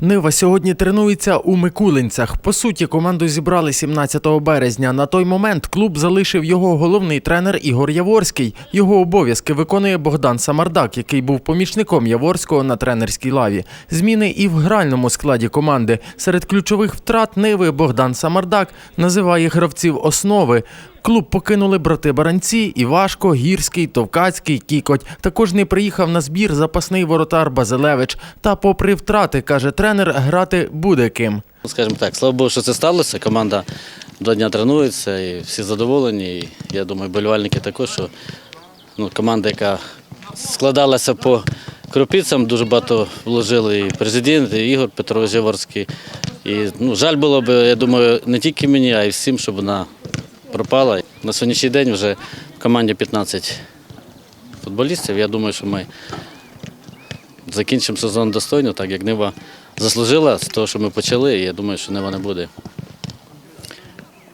Нива сьогодні тренується у Микулинцях. По суті, команду зібрали 17 березня. На той момент клуб залишив його головний тренер Ігор Яворський. Його обов'язки виконує Богдан Самардак, який був помічником Яворського на тренерській лаві. Зміни і в гральному складі команди. Серед ключових втрат Ниви Богдан Самардак називає гравців основи. Клуб покинули брати Баранці, Івашко, Гірський, Товкацький, Кікоть. Також не приїхав на збір запасний воротар Базилевич. Та, попри втрати, каже тренер, грати буде ким. Ну, Скажімо так, слава Богу, що це сталося. Команда до дня тренується і всі задоволені. І я думаю, болівальники також, що ну, команда, яка складалася по кропицям, дуже багато вложили і президент, і Ігор Петрович Яворський. І ну, жаль було б, я думаю, не тільки мені, а й всім, щоб вона пропала. На сьогоднішній день вже в команді 15 футболістів. Я думаю, що ми закінчимо сезон достойно, так як Нива заслужила з того, що ми почали. І я думаю, що Нива не буде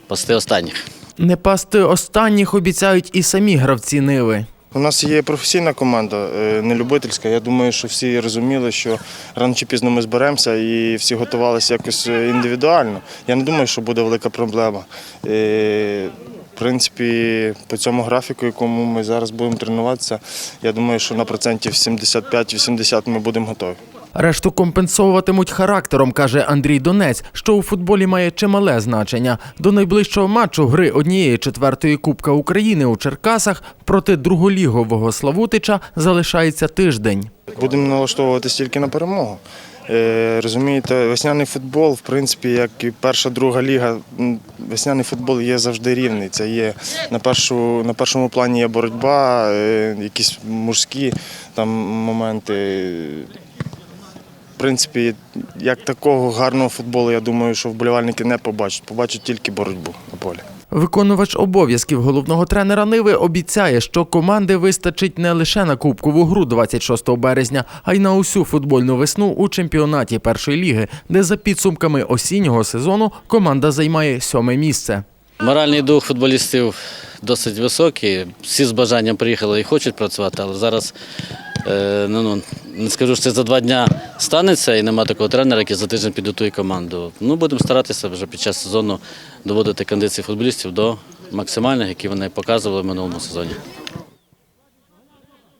пасти останніх. Не пасти останніх обіцяють і самі гравці Ниви. У нас є професійна команда, е, не любительська. Я думаю, що всі розуміли, що рано чи пізно ми зберемося і всі готувалися якось е, індивідуально. Я не думаю, що буде велика проблема. Е, В принципі, по цьому графіку, якому ми зараз будемо тренуватися, я думаю, що на процентів 75-80 ми будемо готові. Решту компенсовуватимуть характером, каже Андрій Донець, що у футболі має чимале значення. До найближчого матчу гри однієї четвертої Кубка України у Черкасах проти друголігового Славутича залишається тиждень. Будемо налаштовуватися тільки на перемогу. Е, розумієте, весняний футбол, в принципі, як і перша, друга ліга, весняний футбол є завжди рівний. Це є на, першу, на першому плані є боротьба, е, якісь мужські там моменти. В принципі, як такого гарного футболу, я думаю, що вболівальники не побачать. Побачать тільки боротьбу на полі. Виконувач обов'язків головного тренера Ниви обіцяє, що команди вистачить не лише на кубкову гру 26 березня, а й на усю футбольну весну у чемпіонаті першої ліги, де за підсумками осіннього сезону команда займає сьоме місце. Моральний дух футболістів досить високий. Всі з бажанням приїхали і хочуть працювати, але зараз е, ну, ну, не скажу, що це за два дні станеться і нема такого тренера, який за тиждень підготує команду. Ну, будемо старатися вже під час сезону доводити кондиції футболістів до максимальних, які вони показували в минулому сезоні.